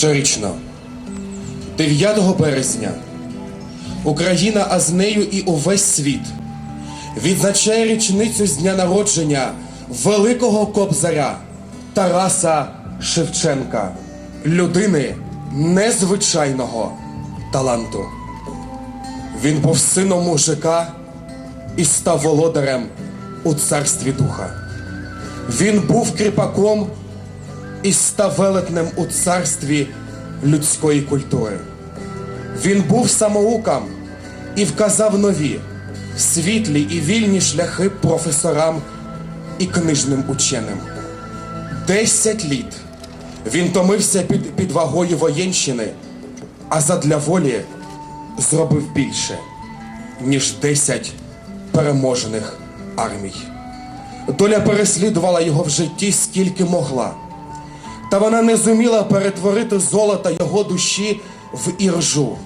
Щорічно, 9 березня, Україна, а з нею і увесь світ відзначає річницю з дня народження великого кобзаря Тараса Шевченка, людини незвичайного таланту. Він був сином мужика і став володарем у царстві духа. Він був кріпаком і став велетнем у царстві людської культури. Він був самоуком і вказав нові, світлі і вільні шляхи професорам і книжним ученим. Десять літ він томився під, під вагою воєнщини, а задля волі зробив більше, ніж десять переможених армій. Доля переслідувала його в житті скільки могла. Та вона не зуміла перетворити золото його душі в іржу,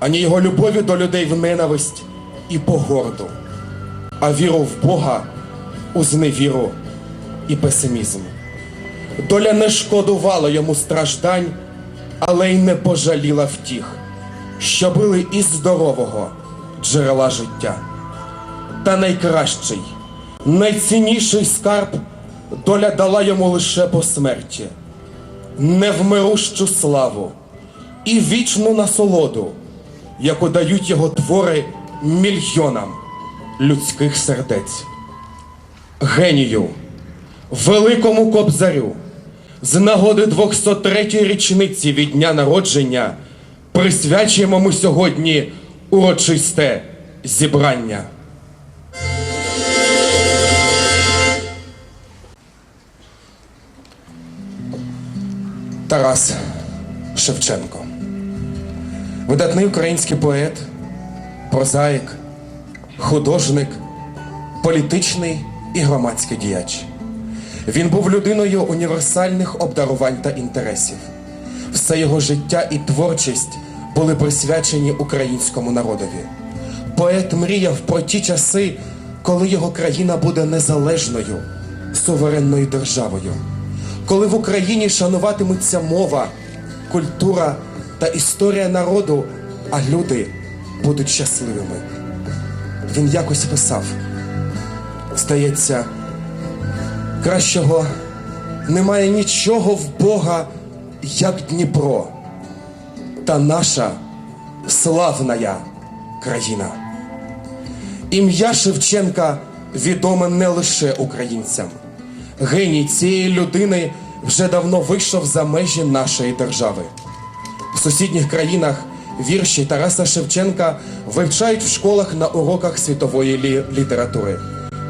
ані його любові до людей в ненависть і погорду, а віру в Бога у зневіру і песимізм. Доля не шкодувала йому страждань, але й не пожаліла втіх, що били із здорового джерела життя. Та найкращий, найцінніший скарб доля дала йому лише по смерті, невмирущу славу і вічну насолоду, яку дають його твори мільйонам людських сердець. Генію, великому кобзарю, з нагоди 203-ї річниці від дня народження присвячуємо ми сьогодні урочисте зібрання. Тарас Шевченко. Видатний український поет, прозаїк, художник, політичний і громадський діяч. Він був людиною універсальних обдарувань та інтересів. Все його життя і творчість були присвячені українському народові. Поет мріяв про ті часи, коли його країна буде незалежною, суверенною державою, коли в Україні шануватимуться мова, культура та історія народу, а люди будуть щасливими. Він якось писав, здається, кращого немає нічого в Бога, як Дніпро, та наша славная країна. Ім'я Шевченка відоме не лише українцям. Геній цієї людини вже давно вийшов за межі нашої держави. В сусідніх країнах вірші Тараса Шевченка вивчають в школах на уроках світової лі- літератури.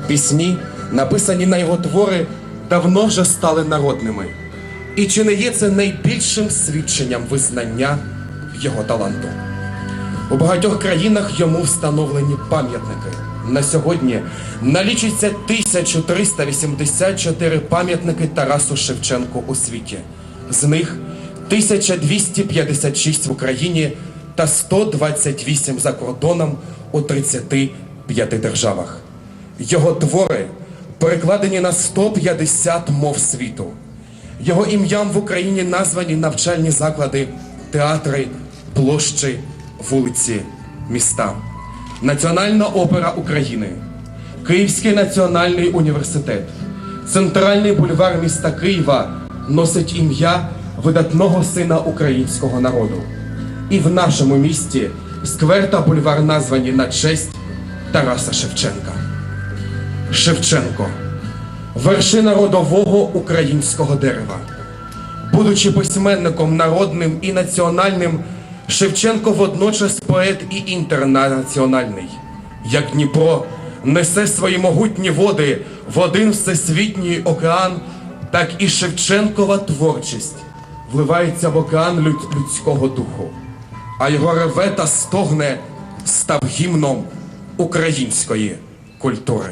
Пісні, написані на його твори, давно вже стали народними. І чи не є це найбільшим свідченням визнання його таланту? У багатьох країнах йому встановлені пам'ятники. На сьогодні налічується 1384 пам'ятники Тарасу Шевченку у світі. З них 1256 в Україні та 128 за кордоном у 35 державах. Його твори перекладені на 150 мов світу. Його ім'ям в Україні названі навчальні заклади, театри, площі, вулиці, міста. Національна опера України, Київський національний університет, центральний бульвар міста Києва носить ім'я видатного сина українського народу. І в нашому місті сквер та бульвар названі на честь Тараса Шевченка. Шевченко вершина родового українського дерева. Будучи письменником народним і національним, Шевченко водночас поет і інтернаціональний. Як Дніпро несе свої могутні води в один всесвітній океан, так і Шевченкова творчість вливається в океан люд- людського духу, а його реве та стогне став гімном української культури.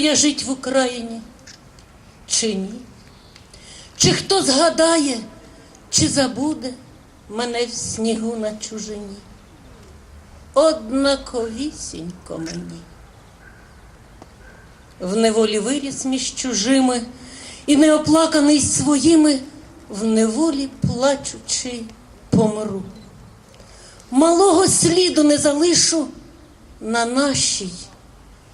Я жить в Україні, чи ні? Чи хто згадає, чи забуде мене в снігу на чужині? Однаковісінько мені. В неволі виріс між чужими і неоплаканий своїми, в неволі плачучи, помру. Малого сліду не залишу на нашій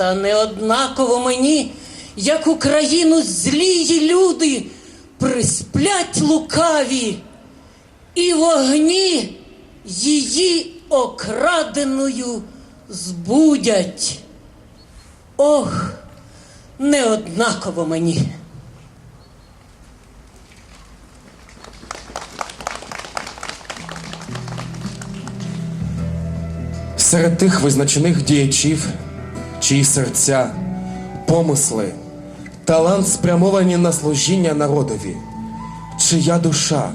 Та не однаково мені, як Україну злії люди присплять лукаві, і вогні її окраденою збудять. Ох, не однаково мені. Серед тих визначених діячів, чиї серця, помисли, талант спрямовані на служіння народові, чия душа,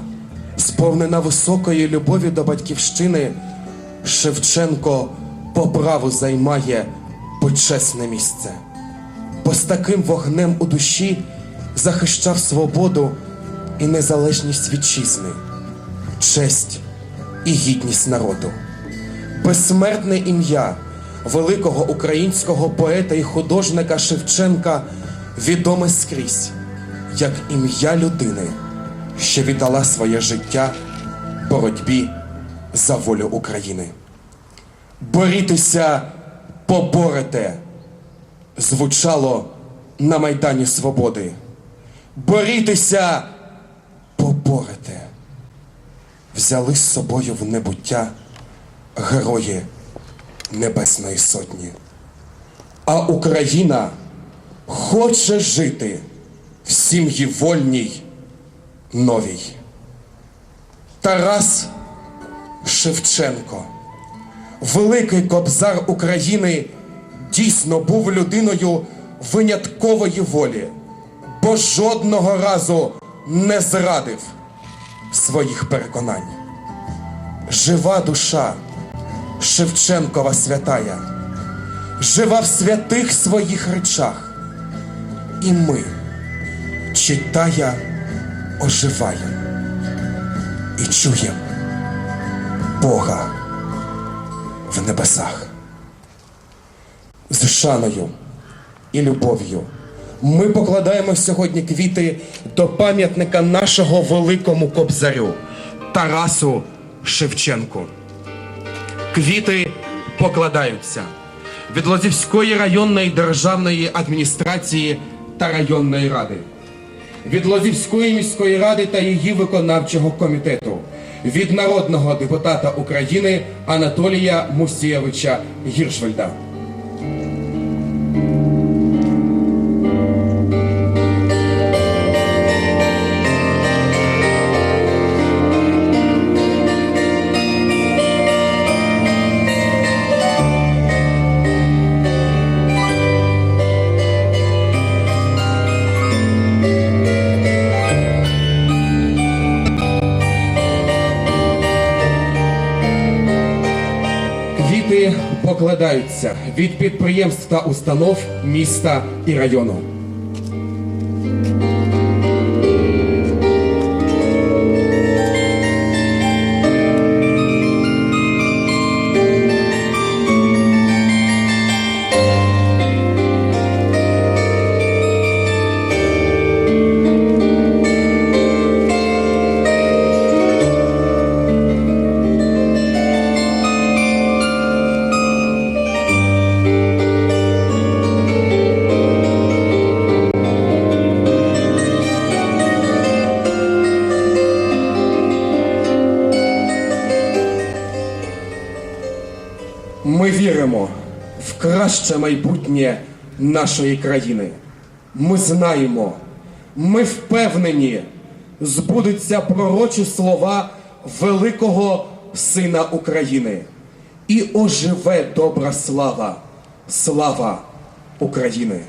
сповнена високої любові до батьківщини, Шевченко по праву займає почесне місце, бо з таким вогнем у душі захищав свободу і незалежність вітчизни, честь і гідність народу. Безсмертне ім'я великого українського поета і художника Шевченка відоме скрізь, як ім'я людини, що віддала своє життя боротьбі за волю України. Борітеся, поборете, звучало на Майдані Свободи. Борітеся, поборете. Взяли з собою в небуття герої Небесної Сотні. А Україна хоче жити в сім'ї вольній новій. Тарас Шевченко, великий кобзар України, дійсно був людиною виняткової волі, бо жодного разу не зрадив своїх переконань. Жива душа Шевченкова святая, жива в святих своїх речах. І ми, читая, оживаєм і чуєм Бога в небесах. З шаною і любов'ю ми покладаємо сьогодні квіти до пам'ятника нашого великому кобзарю Тарасу Шевченку. Квіти покладаються. Від Лозівської районної державної адміністрації та районної ради, від Лозівської міської ради та її виконавчого комітету, від народного депутата України Анатолія Мусієвича Гіршвельда. Покладаються від підприємств та установ міста і району. Ми віримо в краще майбутнє нашої країни. Ми знаємо, ми впевнені, збудуться пророчі слова великого Сина України. І оживе добра слава, слава України.